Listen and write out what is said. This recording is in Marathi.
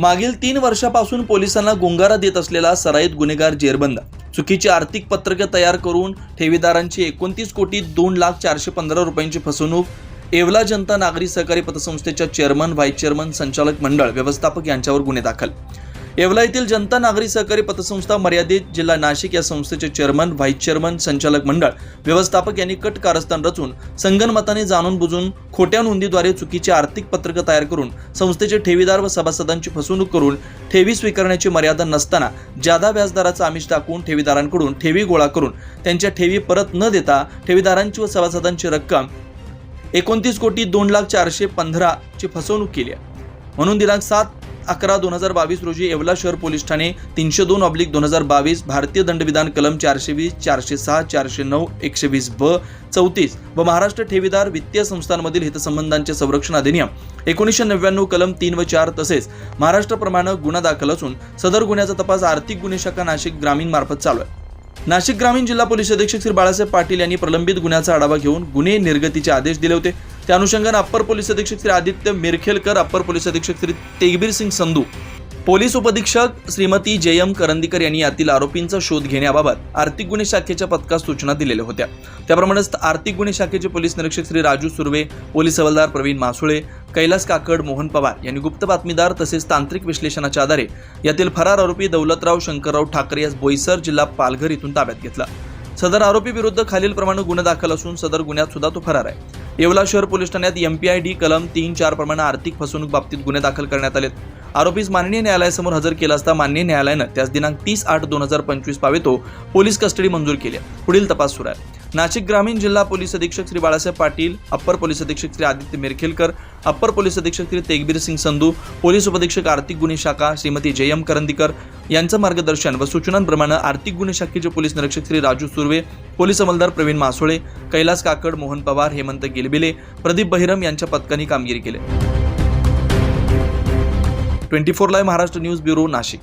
मागील तीन वर्षापासून पोलिसांना गुंगारा देत असलेला सराईत गुन्हेगार जेरबंद. चुकीची आर्थिक पत्रके तयार करून ठेवीदारांची एकोणतीस कोटी दोन लाख चारशे पंधरा रुपयांची फसवणूक येवला जनता नागरी सहकारी पतसंस्थेच्या चेअरमन व्हाईस चेअरमन संचालक मंडळ व्यवस्थापक यांच्यावर गुन्हे दाखल. येवला येथील जनता नागरी सहकारी पतसंस्था मर्यादित जिल्हा नाशिक या संस्थेचे चेअरमन व्हाईस चेअरमन संचालक मंडळ व्यवस्थापक यांनी कट कारस्थान रचून संगनमताने जाणून बुजून खोट्या नोंदीद्वारे चुकीची आर्थिक पत्रकं तयार करून संस्थेचे ठेवीदार व सभासदांची फसवणूक करून ठेवी स्वीकारण्याची मर्यादा नसताना जादा व्याजदराचा आमिष दाखवून ठेवीदारांकडून ठेवी गोळा करून त्यांच्या ठेवी परत न देता ठेवीदारांची व सभासदांची रक्कम एकोणतीस कोटी दोन लाख चारशे पंधराची फसवणूक केली आहे. म्हणून दिनांक सात अकरा दोन हजार बावीस रोजी येवला शहर पोलीस ठाणे तीनशे दोन ऑब्लिक दोन हजार बावीस भारतीय दंडविधान कलम चारशे वीस चारशे सहा चारशे नऊ एकशे वीस ब चौतीस व महाराष्ट्र ठेवीदार वित्तीय संस्थांमधील हितसंबंधांचे संरक्षण अधिनियम. एकोणीसशे नव्याण्णव कलम तीन व चार तसेच महाराष्ट्राप्रमाणे गुन्हा दाखल असून सदर गुन्ह्याचा तपास आर्थिक गुन्हे शाखा नाशिक ग्रामीण मार्फत चालू आहे. नाशिक ग्रामीण जिल्हा पोलीस अधीक्षक श्री बाळासाहेब पाटील यांनी प्रलंबित गुन्ह्याचा आढावा घेऊन गुन्हे निर्गतीचे आदेश दिले होते. त्या अनुषंगाने अप्पर पोलीस अधीक्षक श्री आदित्य मिरखेलकर अप्पर पोलीस अधीक्षक श्री तेगबीर सिंग संधू पोलीस उपअधीक्षक श्रीमती जयम करंदीकर यांनी यातील आरोपींचा शोध घेण्याबाबत आर्थिक गुन्हे शाखेच्या पथकास सूचना दिलेल्या होत्या. त्याप्रमाणेच आर्थिक गुन्हे शाखेचे पोलीस निरीक्षक श्री राजू सुर्वे पोलीस हवालदार प्रवीण मासुळे कैलास काकड मोहन पवार यांनी गुप्त बातमीदार तसेच तांत्रिक विश्लेषणाच्या आधारे यातील फरार आरोपी दौलतराव शंकरराव ठाकरे यास बोईसर जिल्हा पालघर इथून ताब्यात घेतला. सदर आरोपी विरुद्ध खालील प्रमाणे गुन्हा दाखल असून सदर गुन्ह्यात सुद्धा तो फरार आहे. येवला शहर पोलीस ठाण्यात एमपीआय डी कलम तीन चार प्रमाणे आर्थिक फसवणूक बाबतीत गुन्हे दाखल करण्यात आलेत. आरोपीस माननीय न्यायालयासमोर हजर केला असता माननीय न्यायालयानं त्यास दिनांक तीस आठ दोन हजार पंचवीस पावेतो पोलीस कस्टडी मंजूर केली पुढील तपास सुरू आहे. नाशिक ग्रामीण जिल्हा पोलीस अधीक्षक श्री बाळासाहेब पाटील अप्पर पोलीस अधीक्षक श्री आदित्य मिरखेलकर अप्पर पोलीस अधीक्षक श्री तेगबीर सिंग संधू पोलीस उपअधीक्षक आर्थिक गुन्हे शाखा श्रीमती जयम करंदीकर यांचं मार्गदर्शन व सूचनांप्रमाणे आर्थिक गुन्हे शाखेचे पोलीस निरीक्षक श्री राजू सुर्वे पोलीस अंमलदार प्रवीण मासोळे कैलास काकड मोहन पवार हेमंत गिलबिले प्रदीप बहिरम यांच्या पथकांनी कामगिरी केली. Twenty four live Maharashtra news bureau Nashik.